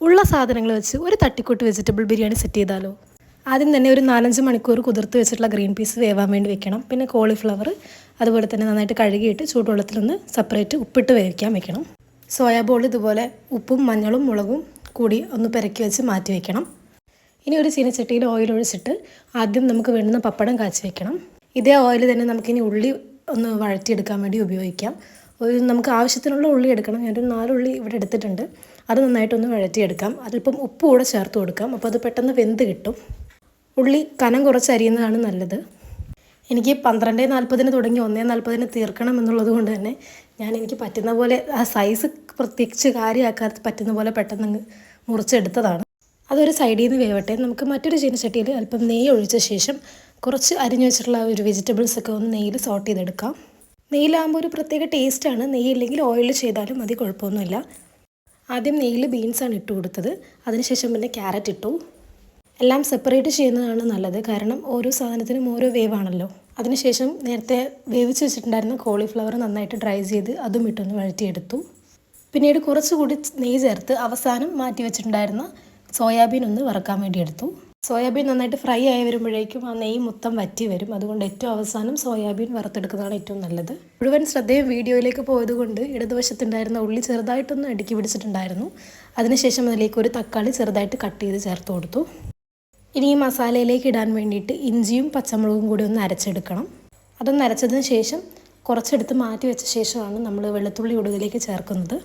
ഉള്ള സാധനങ്ങൾ വെച്ച് ഒരു തട്ടിക്കൂട്ട് വെജിറ്റബിൾ ബിരിയാണി സെറ്റ് ചെയ്താലോ? ആദ്യം തന്നെ ഒരു നാലഞ്ച് മണിക്കൂർ കുതിർത്ത് വെച്ചിട്ടുള്ള ഗ്രീൻ പീസ് വേവാൻ വേണ്ടി വെക്കണം. പിന്നെ കോളിഫ്ലവർ അതുപോലെ തന്നെ നന്നായിട്ട് കഴുകിയിട്ട് ചൂടുവെള്ളത്തിലൊന്ന് സെപ്പറേറ്റ് ഉപ്പിട്ട് വേവിക്കാൻ വെക്കണം. സോയാ ബോൾ ഇതുപോലെ ഉപ്പും മഞ്ഞളും മുളകും കൂടി ഒന്ന് പെരക്കി വെച്ച് മാറ്റി വെക്കണം. ഇനി ഒരു ചീനച്ചട്ടിയിൽ ഓയിൽ ഒഴിച്ചിട്ട് ആദ്യം നമുക്ക് വേണ്ടുന്ന പപ്പടം കാച്ചി വെക്കണം. ഇതേ ഓയിൽ തന്നെ നമുക്കിനി ഉള്ളി ഒന്ന് വഴറ്റിയെടുക്കാൻ വേണ്ടി ഉപയോഗിക്കാം. ഒരു നമുക്ക് ആവശ്യത്തിനുള്ള ഉള്ളി എടുക്കണം. ഞാനൊരു നാലുള്ളി ഇവിടെ എടുത്തിട്ടുണ്ട്. അത് നന്നായിട്ടൊന്ന് വഴറ്റിയെടുക്കാം. അതിലിപ്പം ഉപ്പ് കൂടെ ചേർത്ത് കൊടുക്കാം. അപ്പോൾ അത് പെട്ടെന്ന് വെന്ത് കിട്ടും. ഉള്ളി കനം കുറച്ച് അരിയുന്നതാണ് നല്ലത്. എനിക്ക് പന്ത്രണ്ട് നാൽപ്പതിന് തുടങ്ങി ഒന്നേ നാൽപ്പതിന് തീർക്കണം എന്നുള്ളത് കൊണ്ട് തന്നെ ഞാൻ എനിക്ക് പറ്റുന്ന പോലെ ആ സൈസ് പ്രത്യേകിച്ച് കാര്യമാക്കാത്ത പറ്റുന്ന പോലെ പെട്ടെന്ന് മുറിച്ചെടുത്തതാണ്. അതൊരു സൈഡിൽ നിന്ന് വേവട്ടെ. നമുക്ക് മറ്റൊരു ചീനച്ചട്ടിയിൽ അല്പം നെയ്യ് ഒഴിച്ച ശേഷം കുറച്ച് അരിഞ്ഞു വെച്ചിട്ടുള്ള ഒരു വെജിറ്റബിൾസ് ഒക്കെ ഒന്ന് നെയ്യിൽ സോട്ട് ചെയ്തെടുക്കാം. നെയ്യിലാകുമ്പോൾ ഒരു പ്രത്യേക ടേസ്റ്റാണ്. നെയ്യില്ലെങ്കിൽ ഓയിൽ ചെയ്താലും മതി കുഴപ്പമൊന്നുമില്ല. ആദ്യം നെയ്യിൽ ബീൻസാണ് ഇട്ട് കൊടുത്തത്. അതിനുശേഷം പിന്നെ ക്യാരറ്റ് ഇട്ടു. എല്ലാം സെപ്പറേറ്റ് ചെയ്യുന്നതാണ് നല്ലത്. കാരണം ഓരോ സാധനത്തിനും ഓരോ വേവാണല്ലോ. അതിനുശേഷം നേരത്തെ വേവിച്ച് വെച്ചിട്ടുണ്ടായിരുന്ന കോളിഫ്ലവർ നന്നായിട്ട് ഡ്രൈ ചെയ്ത് അതും ഇട്ടൊന്ന് വഴറ്റിയെടുത്തു. പിന്നീട് കുറച്ചുകൂടി നെയ്യ് ചേർത്ത് അവസാനം മാറ്റി വെച്ചിട്ടുണ്ടായിരുന്ന സോയാബീൻ ഒന്ന് വറക്കാൻ വേണ്ടി എടുത്തു സോയാബീൻ നന്നായിട്ട് ഫ്രൈ ആയി വരുമ്പോഴേക്കും ആ നെയ്യ് മൊത്തം വറ്റി വരും. അതുകൊണ്ട് ഏറ്റവും അവസാനം സോയാബീൻ വറുത്തെടുക്കുന്നതാണ് ഏറ്റവും നല്ലത്. മുഴുവൻ ശ്രദ്ധയും വീഡിയോയിലേക്ക് പോയതുകൊണ്ട് ഇടതുവശത്തുണ്ടായിരുന്ന ഉള്ളി ചെറുതായിട്ടൊന്ന് അടുക്കി പിടിച്ചിട്ടുണ്ടായിരുന്നു. അതിനുശേഷം അതിലേക്ക് ഒരു തക്കാളി ചെറുതായിട്ട് കട്ട് ചെയ്ത് ചേർത്ത് കൊടുത്തു. ഇനി ഈ മസാലയിലേക്ക് ഇടാൻ വേണ്ടിയിട്ട് ഇഞ്ചിയും പച്ചമുളകും കൂടി ഒന്ന് അരച്ചെടുക്കണം. അതൊന്ന് അരച്ചതിന് ശേഷം കുറച്ചെടുത്ത് മാറ്റി വെച്ച ശേഷമാണ് നമ്മൾ വെളുത്തുള്ളി ഉടുകിലേക്ക് ചേർക്കുന്നത്.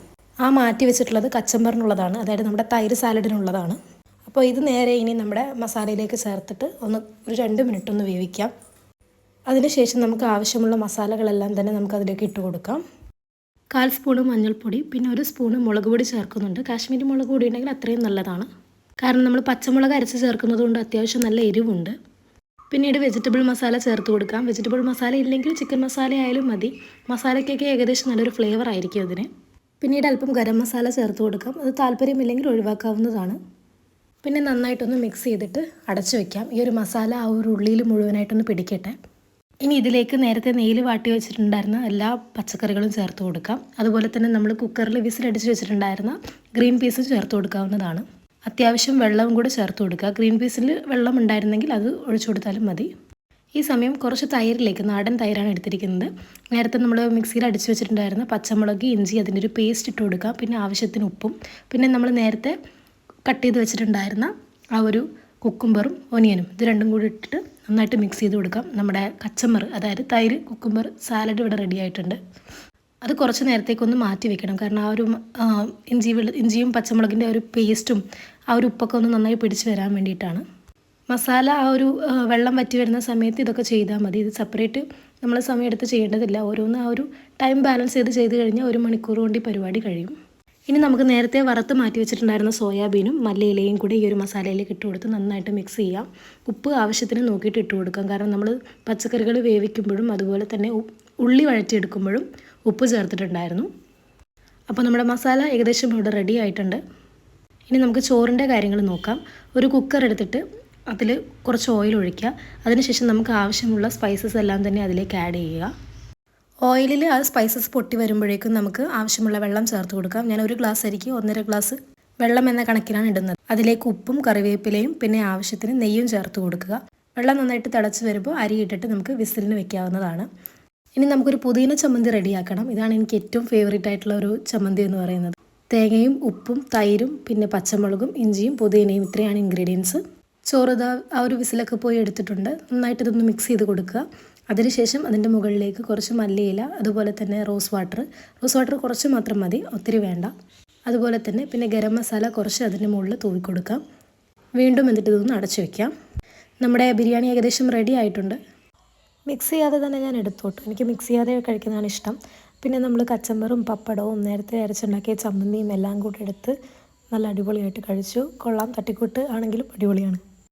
ആ മാറ്റി വെച്ചിട്ടുള്ളത് കച്ചമ്പറിനുള്ളതാണ്. അതായത് നമ്മുടെ തൈര് സാലഡിനുള്ളതാണ്. അപ്പോൾ ഇത് നേരെ ഇനി നമ്മുടെ മസാലയിലേക്ക് ചേർത്തിട്ട് ഒന്ന് ഒരു രണ്ട് മിനിറ്റ് ഒന്ന് വേവിക്കാം. അതിനുശേഷം നമുക്ക് ആവശ്യമുള്ള മസാലകളെല്ലാം തന്നെ നമുക്ക് അതിലേക്ക് ഇട്ട് കൊടുക്കാം. കാൽ സ്പൂണ് മഞ്ഞൾപ്പൊടി പിന്നെ ഒരു സ്പൂണ് മുളക് പൊടി ചേർക്കുന്നുണ്ട്. കാശ്മീരി മുളക് പൊടി ഉണ്ടെങ്കിൽ അത്രയും നല്ലതാണ്. കാരണം നമ്മൾ പച്ചമുളക് അരച്ച് ചേർക്കുന്നത് കൊണ്ട് അത്യാവശ്യം നല്ല എരിവുണ്ട്. പിന്നീട് വെജിറ്റബിൾ മസാല ചേർത്ത് കൊടുക്കാം. വെജിറ്റബിൾ മസാല ഇല്ലെങ്കിൽ ചിക്കൻ മസാല ആയാലും മതി. മസാലയ്ക്കൊക്കെ ഏകദേശം നല്ലൊരു ഫ്ലേവർ ആയിരിക്കും അതിന്. പിന്നീട് അല്പം ഗരം മസാല ചേർത്ത് കൊടുക്കാം. അത് താല്പര്യമില്ലെങ്കിൽ ഒഴിവാക്കാവുന്നതാണ്. പിന്നെ നന്നായിട്ടൊന്ന് മിക്സ് ചെയ്തിട്ട് അടച്ചു വെക്കാം. ഈ ഒരു മസാല ആ ഒരു ഉള്ളിയിൽ മുഴുവനായിട്ടൊന്ന് പിടിക്കട്ടെ. ഇനി ഇതിലേക്ക് നേരത്തെ നെയ്യിൽ വാട്ടി വെച്ചിട്ടുണ്ടായിരുന്ന എല്ലാ പച്ചക്കറികളും ചേർത്ത് കൊടുക്കാം. അതുപോലെ തന്നെ നമ്മൾ കുക്കറിൽ വിസിലടിച്ച് വെച്ചിട്ടുണ്ടായിരുന്ന ഗ്രീൻ പീസും ചേർത്ത് കൊടുക്കാവുന്നതാണ്. അത്യാവശ്യം വെള്ളവും കൂടെ ചേർത്ത് കൊടുക്കുക. ഗ്രീൻ പീസിൽ വെള്ളം ഉണ്ടായിരുന്നെങ്കിൽ അത് ഒഴിച്ചു കൊടുത്താലും മതി. ഈ സമയം കുറച്ച് തൈരിലേക്ക് നാടൻ തൈരാണ് എടുത്തിരിക്കുന്നത്. നേരത്തെ നമ്മൾ മിക്സിയിൽ അടിച്ചു വെച്ചിട്ടുണ്ടായിരുന്ന പച്ചമുളക് ഇഞ്ചി അതിന്റെ ഒരു പേസ്റ്റ് ഇട്ട് കൊടുക്കുക പിന്നെ ആവശ്യത്തിന് ഉപ്പും. പിന്നെ നമ്മൾ നേരത്തെ കട്ട് ചെയ്ത് വെച്ചിട്ടുണ്ടായിരുന്ന ആ ഒരു കുക്കുംബറും ഒനിയനും ഇത് രണ്ടും കൂടി ഇട്ടിട്ട് നന്നായിട്ട് മിക്സ് ചെയ്ത് കൊടുക്കാം. നമ്മുടെ കച്ചമ്പർ അതായത് തൈര് കുക്കുംബർ സാലഡ് ഇവിടെ റെഡി ആയിട്ടുണ്ട്. അത് കുറച്ച് നേരത്തേക്കൊന്ന് മാറ്റി വെക്കണം. കാരണം ആ ഒരു ഇഞ്ചി ഇഞ്ചിയും പച്ചമുളകിന്റെ ഒരു പേസ്റ്റും ആ ഒരു ഉപ്പൊക്കെ ഒന്ന് നന്നായി പിടിച്ച് വരാൻ വേണ്ടിയിട്ടാണ്. മസാല ആ ഒരു വെള്ളം വറ്റി വരുന്ന സമയത്ത് ഇതൊക്കെ ചെയ്താൽ മതി. ഇത് സെപ്പറേറ്റ് നമ്മൾ സമയമെടുത്ത് ചെയ്യേണ്ടതില്ല. ഓരോന്ന് ആ ഒരു ടൈം ബാലൻസ് ചെയ്ത് ചെയ്ത് കഴിഞ്ഞാൽ ഒരു മണിക്കൂർ കൊണ്ട് ഈ പരിപാടി കഴിയും. ഇനി നമുക്ക് നേരത്തെ വറുത്ത് മാറ്റി വെച്ചിട്ടുണ്ടായിരുന്ന സോയാബീനും മല്ലിയിലയും കൂടി ഈ ഒരു മസാലയിലേക്ക് ഇട്ട് കൊടുത്ത് നന്നായിട്ട് മിക്സ് ചെയ്യാം. ഉപ്പ് ആവശ്യത്തിന് നോക്കിയിട്ട് ഇട്ട് കൊടുക്കാം. കാരണം നമ്മൾ പച്ചക്കറികൾ വേവിക്കുമ്പോഴും അതുപോലെ തന്നെ ഉള്ളി വഴറ്റിയെടുക്കുമ്പോഴും ഉപ്പ് ചേർത്തിട്ടുണ്ടായിരുന്നു. അപ്പോൾ നമ്മുടെ മസാല ഏകദേശം ഇവിടെ റെഡി ആയിട്ടുണ്ട്. ഇനി നമുക്ക് ചോറിന്റെ കാര്യങ്ങൾ നോക്കാം. ഒരു കുക്കർ എടുത്തിട്ട് അതിൽ കുറച്ച് ഓയിൽ ഒഴിക്കുക. അതിനുശേഷം നമുക്ക് ആവശ്യമുള്ള സ്പൈസസ് എല്ലാം തന്നെ അതിലേക്ക് ആഡ് ചെയ്യുക. ഓയിലിൽ ആ സ്പൈസസ് പൊട്ടി വരുമ്പോഴേക്കും നമുക്ക് ആവശ്യമുള്ള വെള്ളം ചേർത്ത് കൊടുക്കാം. ഞാൻ ഒരു ഗ്ലാസ് അരിക്ക് ഒന്നര ഗ്ലാസ് വെള്ളം എന്ന കണക്കിലാണ് ഇടുന്നത്. അതിലേക്ക് ഉപ്പും കറിവേപ്പിലയും പിന്നെ ആവശ്യത്തിന് നെയ്യും ചേർത്ത് കൊടുക്കുക. വെള്ളം നന്നായിട്ട് തിളച്ച് വരുമ്പോൾ അരി ഇട്ടിട്ട് നമുക്ക് വിസിലിന് വെക്കാവുന്നതാണ്. ഇനി നമുക്കൊരു പുതിന ചമ്മന്തി റെഡിയാക്കണം. ഇതാണ് എനിക്ക് ഏറ്റവും ഫേവറേറ്റ് ആയിട്ടുള്ള ഒരു ചമ്മന്തി എന്ന് പറയുന്നത്. തേങ്ങയും ഉപ്പും തൈരും പിന്നെ പച്ചമുളകും ഇഞ്ചിയും പുതിനയും ഇത്രയാണ് ഇൻഗ്രീഡിയൻസ് ചോറ് ആ ഒരു വിസിലൊക്കെ പോയി എടുത്തിട്ടുണ്ട്. നന്നായിട്ട് ഇതൊന്ന് മിക്സ് ചെയ്ത് കൊടുക്കുക. അതിനുശേഷം അതിന്റെ മുകളിലേക്ക് കുറച്ച് മല്ലിയില അതുപോലെ തന്നെ റോസ് വാട്ടർ. റോസ് വാട്ടർ കുറച്ച് മാത്രം മതി ഒത്തിരി വേണ്ട. അതുപോലെ തന്നെ പിന്നെ ഗരം മസാല കുറച്ച് അതിന്റെ മുകളിൽ തൂവി കൊടുക്കാം. വീണ്ടും എന്നിട്ട് ഇതൊന്ന് അടച്ചു വയ്ക്കാം നമ്മുടെ ബിരിയാണി ഏകദേശം റെഡി ആയിട്ടുണ്ട്. മിക്സ് ചെയ്യാതെ തന്നെ ഞാൻ എടുത്തോട്ടു. എനിക്ക് മിക്സ് ചെയ്യാതെ കഴിക്കുന്നതാണ് ഇഷ്ടം. പിന്നെ നമ്മൾ കച്ചമ്പറും പപ്പടവും നേരത്തെ അരച്ചുണ്ടാക്കിയ ചമ്മന്തിയും എല്ലാം കൂടി എടുത്ത് നല്ല അടിപൊളിയായിട്ട് കഴിച്ചു. കൊള്ളാം. തട്ടിക്കൂട്ട് ആണെങ്കിലും അടിപൊളിയാണ്.